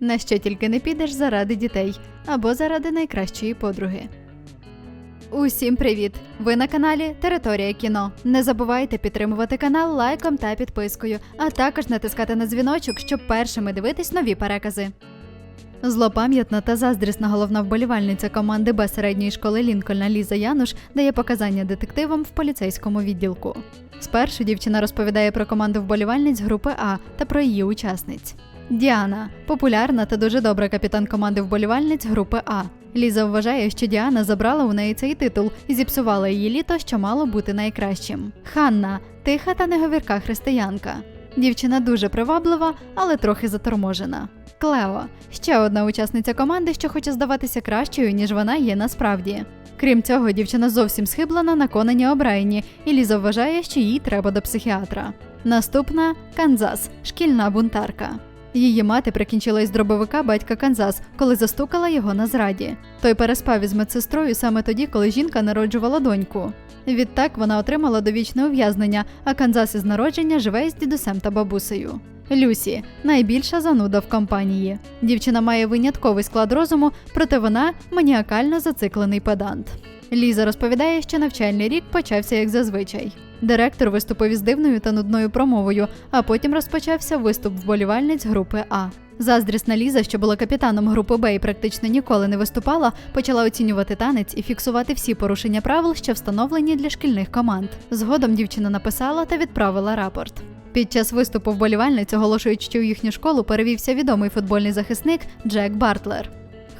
На що тільки не підеш заради дітей або заради найкращої подруги. Усім привіт! Ви на каналі Територія кіно. Не забувайте підтримувати канал лайком та підпискою, а також натискати на дзвіночок, щоб першими дивитись нові перекази. Злопам'ятна та заздрісна головна вболівальниця команди Б середньої школи Лінкольна Ліза Януш дає показання детективам в поліцейському відділку. Спершу дівчина розповідає про команду вболівальниць групи А та про її учасниць. Діана популярна та дуже добра капітан команди вболівальниць групи А. Ліза вважає, що Діана забрала у неї цей титул і зіпсувала її літо, що мало бути найкращим. Ханна тиха та неговірка християнка. Дівчина дуже приваблива, але трохи заторможена. Клео ще одна учасниця команди, що хоче здаватися кращою, ніж вона є насправді. Крім цього, дівчина зовсім схиблена на Конані Обрайні, і Ліза вважає, що їй треба до психіатра. Наступна Канзас, шкільна бунтарка. Її мати прикінчила із дробовика батька Канзас, коли застукала його на зраді. Той переспав із медсестрою саме тоді, коли жінка народжувала доньку. Відтак вона отримала довічне ув'язнення, а Канзас із народження живе із дідусем та бабусею. Люсі найбільша зануда в компанії. Дівчина має винятковий склад розуму, проте вона маніакально зациклений педант. Ліза розповідає, що навчальний рік почався як зазвичай. Директор виступив із дивною та нудною промовою, а потім розпочався виступ вболівальниць групи А. Заздрісна Ліза, що була капітаном групи Б і практично ніколи не виступала, почала оцінювати танець і фіксувати всі порушення правил, що встановлені для шкільних команд. Згодом дівчина написала та відправила рапорт. Під час виступу вболівальниць оголошують, що у їхню школу перевівся відомий футбольний захисник Джек Бартлер.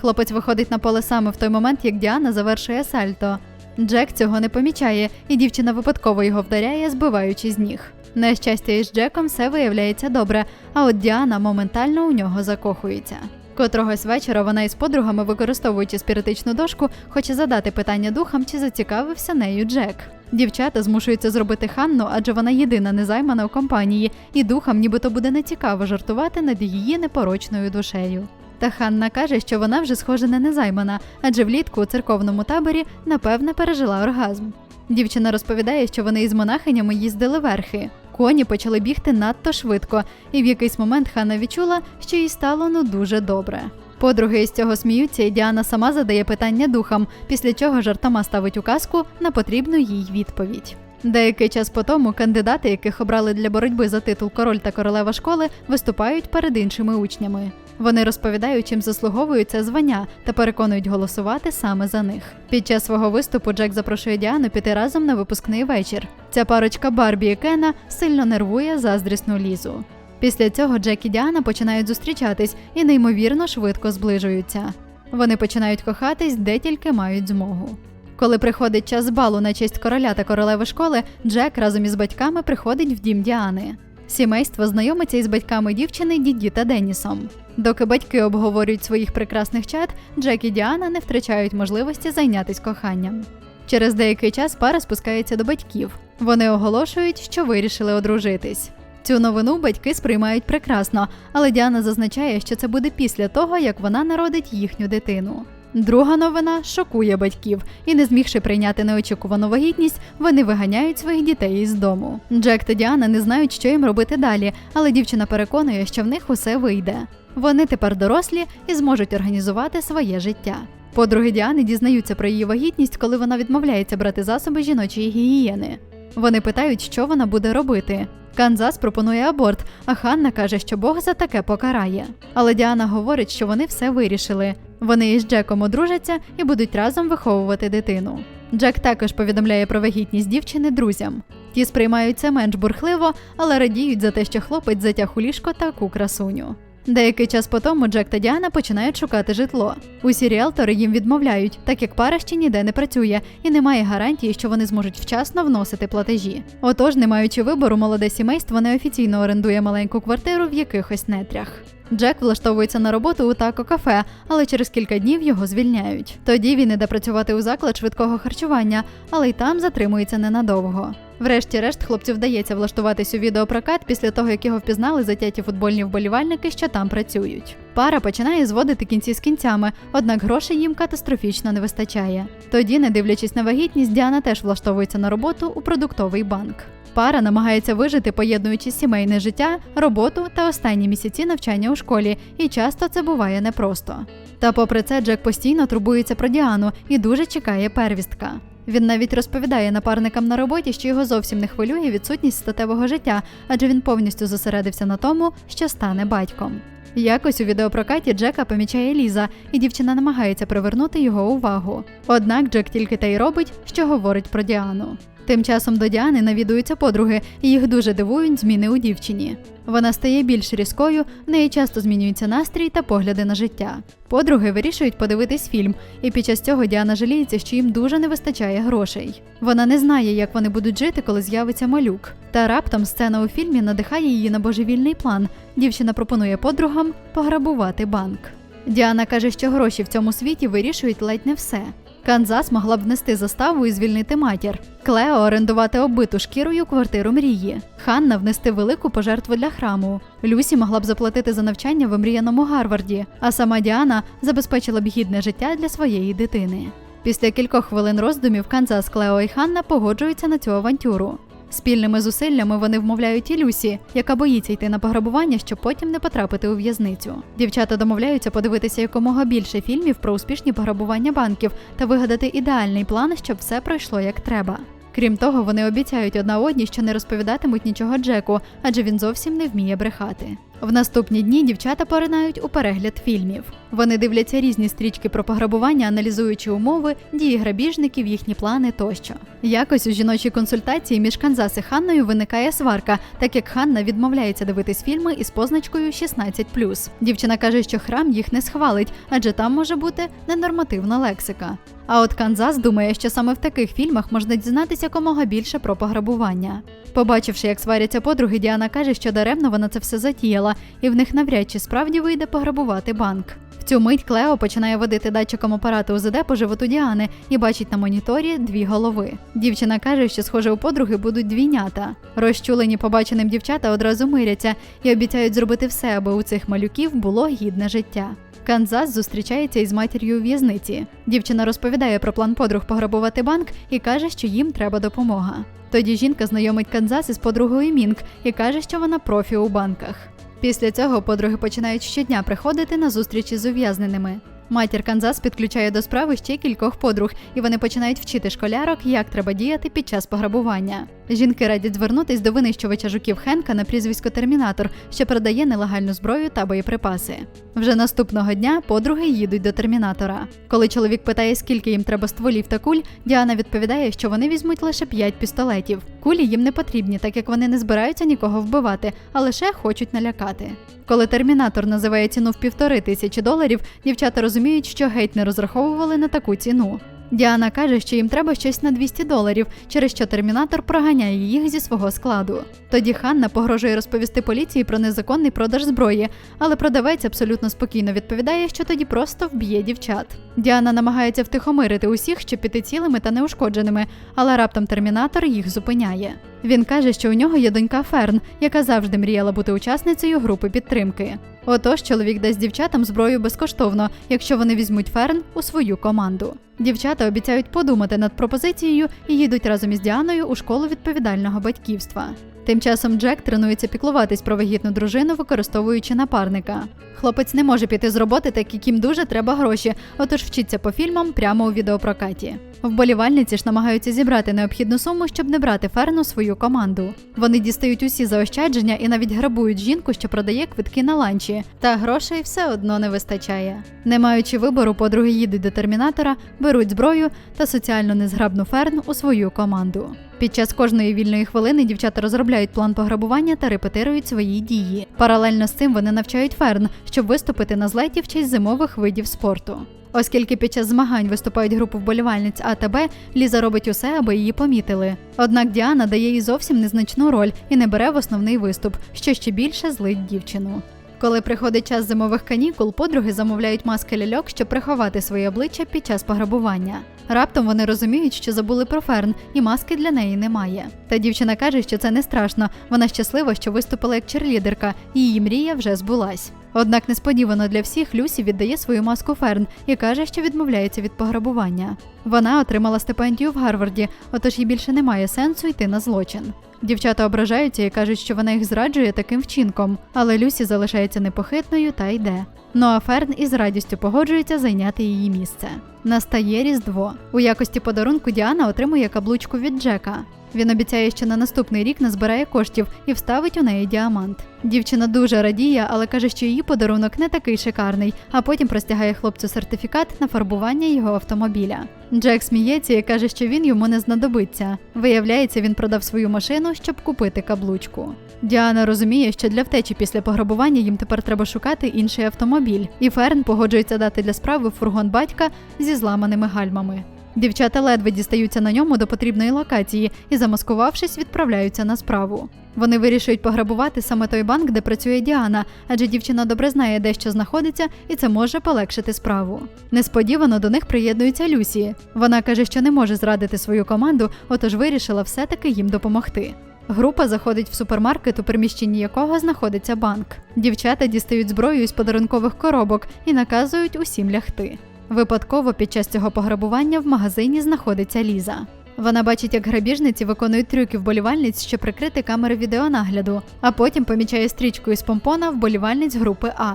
Хлопець виходить на поле саме в той момент, як Діана завершує сальто. Джек цього не помічає, і дівчина випадково його вдаряє, збиваючи з ніг. На щастя, із Джеком все виявляється добре, а от Діана моментально у нього закохується. Котрогось вечора вона із подругами, використовуючи спіритичну дошку, хоче задати питання духам, чи зацікавився нею Джек. Дівчата змушуються зробити Ханну, адже вона єдина незаймана у компанії, і духам нібито буде нецікаво жартувати над її непорочною душею. Та Ханна каже, що вона вже схоже не незаймана, адже влітку у церковному таборі напевне пережила оргазм. Дівчина розповідає, що вони із монахинями їздили верхи. Коні почали бігти надто швидко, і в якийсь момент Ханна відчула, що їй стало ну дуже добре. Подруги із цього сміються, і Діана сама задає питання духам, після чого жартома ставить указку на потрібну їй відповідь. Деякий час по тому кандидати, яких обрали для боротьби за титул король та королева школи, виступають перед іншими учнями. Вони розповідають, чим заслуговують це звання та переконують голосувати саме за них. Під час свого виступу Джек запрошує Діану піти разом на випускний вечір. Ця парочка Барбі і Кена сильно нервує заздрісну лізу. Після цього Джек і Діана починають зустрічатись і неймовірно швидко зближуються. Вони починають кохатись, де тільки мають змогу. Коли приходить час балу на честь короля та королеви школи, Джек разом із батьками приходить в дім Діани. Сімейство знайомиться із батьками дівчини Діді та Денісом. Доки батьки обговорюють своїх прекрасних чат, Джек і Діана не втрачають можливості зайнятися коханням. Через деякий час пара спускається до батьків. Вони оголошують, що вирішили одружитись. Цю новину батьки сприймають прекрасно, але Діана зазначає, що це буде після того, як вона народить їхню дитину. Друга новина шокує батьків, і не змігши прийняти неочікувану вагітність, вони виганяють своїх дітей із дому. Джек та Діана не знають, що їм робити далі, але дівчина переконує, що в них усе вийде. Вони тепер дорослі і зможуть організувати своє життя. Подруги Діани дізнаються про її вагітність, коли вона відмовляється брати засоби жіночої гігієни. Вони питають, що вона буде робити. Канзас пропонує аборт, а Ханна каже, що Бог за таке покарає. Але Діана говорить, що вони все вирішили. Вони із Джеком одружаться і будуть разом виховувати дитину. Джек також повідомляє про вагітність дівчини друзям. Ті сприймають це менш бурхливо, але радіють за те, що хлопець затяг у ліжко таку красуню. Деякий час по тому Джек та Діана починають шукати житло. Усі ріалтори їм відмовляють, так як пара ще ніде не працює і немає гарантії, що вони зможуть вчасно вносити платежі. Отож, не маючи вибору, молоде сімейство неофіційно орендує маленьку квартиру в якихось нетрях. Джек влаштовується на роботу у тако кафе, але через кілька днів його звільняють. Тоді він іде працювати у заклад швидкого харчування, але й там затримується ненадовго. Врешті-решт, хлопцю вдається влаштуватись у відеопрокат після того, як його впізнали затяті футбольні вболівальники, що там працюють. Пара починає зводити кінці з кінцями, однак грошей їм катастрофічно не вистачає. Тоді, не дивлячись на вагітність, Діана теж влаштовується на роботу у продуктовий банк. Пара намагається вижити, поєднуючи сімейне життя, роботу та останні місяці навчання у школі, і часто це буває непросто. Та попри це, Джек постійно турбується про Діану і дуже чекає первістка. Він навіть розповідає напарникам на роботі, що його зовсім не хвилює відсутність статевого життя, адже він повністю зосередився на тому, що стане батьком. Якось у відеопрокаті Джека помічає Ліза, і дівчина намагається привернути його увагу. Однак Джек тільки те й робить, що говорить про Діану. Тим часом до Діани навідуються подруги, і їх дуже дивують зміни у дівчині. Вона стає більш різкою, в неї часто змінюється настрій та погляди на життя. Подруги вирішують подивитись фільм, і під час цього Діана жаліється, що їм дуже не вистачає грошей. Вона не знає, як вони будуть жити, коли з'явиться малюк. Та раптом сцена у фільмі надихає її на божевільний план. Дівчина пропонує подругам пограбувати банк. Діана каже, що гроші в цьому світі вирішують ледь не все. Канзас могла б внести заставу і звільнити матір. Клео орендувати оббиту шкірою квартиру мрії. Ханна внести велику пожертву для храму. Люсі могла б заплатити за навчання в омріяному Гарварді, а сама Діана забезпечила б гідне життя для своєї дитини. Після кількох хвилин роздумів Канзас, Клео і Ханна погоджуються на цю авантюру. Спільними зусиллями вони вмовляють і Люсі, яка боїться йти на пограбування, щоб потім не потрапити у в'язницю. Дівчата домовляються подивитися якомога більше фільмів про успішні пограбування банків та вигадати ідеальний план, щоб все пройшло як треба. Крім того, вони обіцяють одна одній, що не розповідатимуть нічого Джеку, адже він зовсім не вміє брехати. В наступні дні дівчата поринають у перегляд фільмів. Вони дивляться різні стрічки про пограбування, аналізуючи умови, дії грабіжників, їхні плани тощо. Якось у жіночій консультації між Канзас і Ханною виникає сварка, так як Ханна відмовляється дивитись фільми із позначкою 16+. Дівчина каже, що храм їх не схвалить, адже там може бути ненормативна лексика. А от Канзас думає, що саме в таких фільмах можна дізнатися якомога більше про пограбування. Побачивши, як сваряться подруги, Діана каже, що даремно вона це все затіяла, і в них навряд чи справді вийде пограбувати банк. Цю мить Клео починає водити датчиком апарату УЗД по животу Діани і бачить на моніторі дві голови. Дівчина каже, що схоже у подруги будуть двійнята. Розчулені побаченим дівчата одразу миряться і обіцяють зробити все, аби у цих малюків було гідне життя. Канзас зустрічається із матір'ю у в'язниці. Дівчина розповідає про план подруг пограбувати банк і каже, що їм треба допомога. Тоді жінка знайомить Канзас із подругою Мінк і каже, що вона профі у банках. Після цього подруги починають щодня приходити на зустрічі з ув'язненими. Матір Канзас підключає до справи ще кількох подруг, і вони починають вчити школярок, як треба діяти під час пограбування. Жінки радять звернутись до винищувача жуків Хенка на прізвисько Термінатор, що продає нелегальну зброю та боєприпаси. Вже наступного дня подруги їдуть до термінатора. Коли чоловік питає, скільки їм треба стволів та куль, Діана відповідає, що вони візьмуть лише 5 пістолетів. Кулі їм не потрібні, так як вони не збираються нікого вбивати, а лише хочуть налякати. Коли термінатор називає ціну в півтори тисячі доларів, дівчата розуміють, що геть не розраховували на таку ціну. Діана каже, що їм треба щось на 200 доларів, через що термінатор проганяє їх зі свого складу. Тоді Ханна погрожує розповісти поліції про незаконний продаж зброї, але продавець абсолютно спокійно відповідає, що тоді просто вб'є дівчат. Діана намагається втихомирити усіх, щоб піти цілими та неушкодженими, але раптом термінатор їх зупиняє. Він каже, що у нього є донька Ферн, яка завжди мріяла бути учасницею групи підтримки. Отож, чоловік дасть дівчатам зброю безкоштовно, якщо вони візьмуть Ферн у свою команду. Дівчата обіцяють подумати над пропозицією і їдуть разом із Діаною у школу відповідального батьківства. Тим часом Джек тренується піклуватись про вагітну дружину, використовуючи напарника. Хлопець не може піти з роботи, так як їм дуже треба гроші, отож вчиться по фільмам прямо у відеопрокаті. Вболівальниці ж намагаються зібрати необхідну суму, щоб не брати Ферну свою команду. Вони дістають усі заощадження і навіть грабують жінку, що продає квитки на ланчі. Та грошей все одно не вистачає. Не маючи вибору, подруги їдуть до термінатора, беруть зброю та соціально незграбну Ферн у свою команду. Під час кожної вільної хвилини дівчата розробляють план пограбування та репетирують свої дії. Паралельно з цим вони навчають Ферн, щоб виступити на злеті в честь зимових видів спорту. Оскільки під час змагань виступають групи вболівальниць А та Б, Ліза робить усе, аби її помітили. Однак Діана дає їй зовсім незначну роль і не бере в основний виступ, що ще більше злить дівчину. Коли приходить час зимових канікул, подруги замовляють маски ляльок, щоб приховати своє обличчя під час пограбування. Раптом вони розуміють, що забули про Ферн, і маски для неї немає. Та дівчина каже, що це не страшно. Вона щаслива, що виступила як черлідерка, і її мрія вже збулась. Однак несподівано для всіх Люсі віддає свою маску Ферн і каже, що відмовляється від пограбування. Вона отримала стипендію в Гарварді, отож їй більше немає сенсу йти на злочин. Дівчата ображаються і кажуть, що вона їх зраджує таким вчинком, але Люсі залишається непохитною та йде. Ну а Ферн із радістю погоджується зайняти її місце. Настає Різдво. У якості подарунку Діана отримує каблучку від Джека. Він обіцяє, що на наступний рік назбирає коштів і вставить у неї діамант. Дівчина дуже радіє, але каже, що її подарунок не такий шикарний, а потім простягає хлопцю сертифікат на фарбування його автомобіля. Джек сміється і каже, що він йому не знадобиться. Виявляється, він продав свою машину, щоб купити каблучку. Діана розуміє, що для втечі після пограбування їм тепер треба шукати інший автомобіль, і Ферн погоджується дати для справи фургон батька зі зламаними гальмами. Дівчата ледве дістаються на ньому до потрібної локації і, замаскувавшись, відправляються на справу. Вони вирішують пограбувати саме той банк, де працює Діана, адже дівчина добре знає, де що знаходиться, і це може полегшити справу. Несподівано до них приєднується Люсі. Вона каже, що не може зрадити свою команду, отож вирішила все-таки їм допомогти. Група заходить в супермаркет, у приміщенні якого знаходиться банк. Дівчата дістають зброю із подарункових коробок і наказують усім лягти. Випадково під час цього пограбування в магазині знаходиться Ліза. Вона бачить, як грабіжниці виконують трюки вболівальниць, щоб прикрити камери відеонагляду, а потім помічає стрічку із помпона вболівальниць групи А.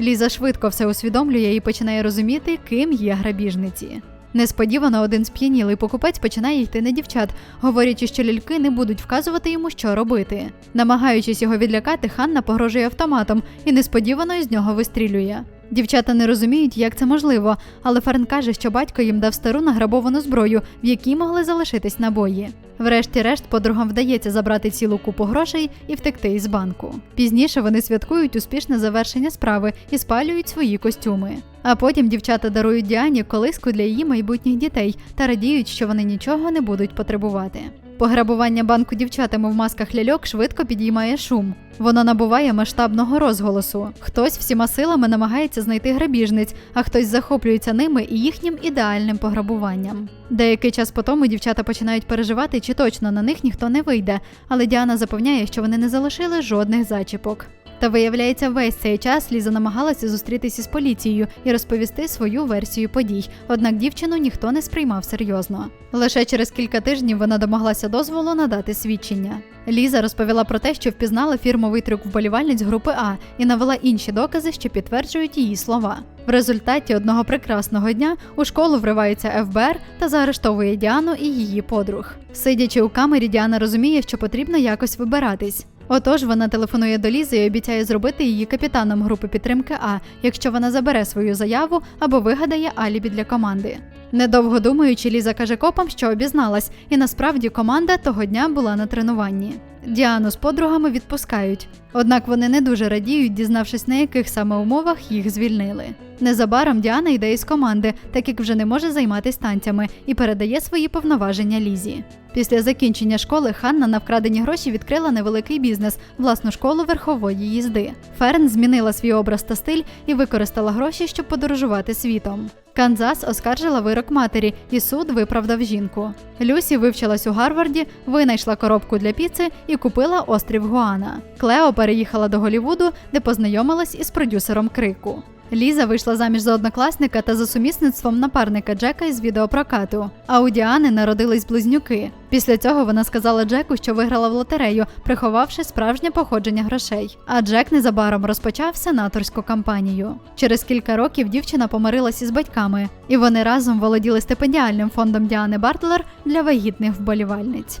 Ліза швидко все усвідомлює і починає розуміти, ким є грабіжниці. Несподівано один сп'янілий покупець починає йти на дівчат, говорячи, що ляльки не будуть вказувати йому, що робити. Намагаючись його відлякати, Ханна погрожує автоматом і несподівано із нього вистрілює. Дівчата не розуміють, як це можливо, але Ферн каже, що батько їм дав стару награбовану зброю, в якій могли залишитись набої. Врешті-решт, подругам вдається забрати цілу купу грошей і втекти із банку. Пізніше вони святкують успішне завершення справи і спалюють свої костюми. А потім дівчата дарують Діані колиску для її майбутніх дітей та радіють, що вони нічого не будуть потребувати. Пограбування банку дівчатами в масках ляльок швидко підіймає шум. Воно набуває масштабного розголосу. Хтось всіма силами намагається знайти грабіжниць, а хтось захоплюється ними і їхнім ідеальним пограбуванням. Деякий час по тому дівчата починають переживати, чи точно на них ніхто не вийде, але Діана запевняє, що вони не залишили жодних зачіпок. Та виявляється, весь цей час Ліза намагалася зустрітися з поліцією і розповісти свою версію подій. Однак дівчину ніхто не сприймав серйозно. Лише через кілька тижнів вона домоглася дозволу надати свідчення. Ліза розповіла про те, що впізнала фірмовий трюк вболівальниць групи А і навела інші докази, що підтверджують її слова. В результаті одного прекрасного дня у школу вривається ФБР та заарештовує Діану і її подруг. Сидячи у камері, Діана розуміє, що потрібно якось вибиратись. Отож, вона телефонує до Лізи і обіцяє зробити її капітаном групи підтримки А, якщо вона забере свою заяву або вигадає алібі для команди. Недовго думаючи, Ліза каже копам, що обізналась, і насправді команда того дня була на тренуванні. Діану з подругами відпускають. Однак вони не дуже радіють, дізнавшись, на яких саме умовах їх звільнили. Незабаром Діана йде із команди, так як вже не може займатися танцями, і передає свої повноваження Лізі. Після закінчення школи Ханна на вкрадені гроші відкрила невеликий бізнес власну школу верхової їзди. Ферн змінила свій образ та стиль і використала гроші, щоб подорожувати світом. Канзас оскаржила вирок матері, і суд виправдав жінку. Люсі вивчилась у Гарварді, винайшла коробку для піци і купила острів Гуана. Клео переїхала до Голівуду, де познайомилась із продюсером крику. Ліза вийшла заміж за однокласника та за сумісництвом напарника Джека із відеопрокату. А у Діани народились близнюки. Після цього вона сказала Джеку, що виграла в лотерею, приховавши справжнє походження грошей. А Джек незабаром розпочав сенаторську кампанію. Через кілька років дівчина помирилась із батьками, і вони разом володіли стипендіальним фондом Діани Бартлер для вагітних вболівальниць.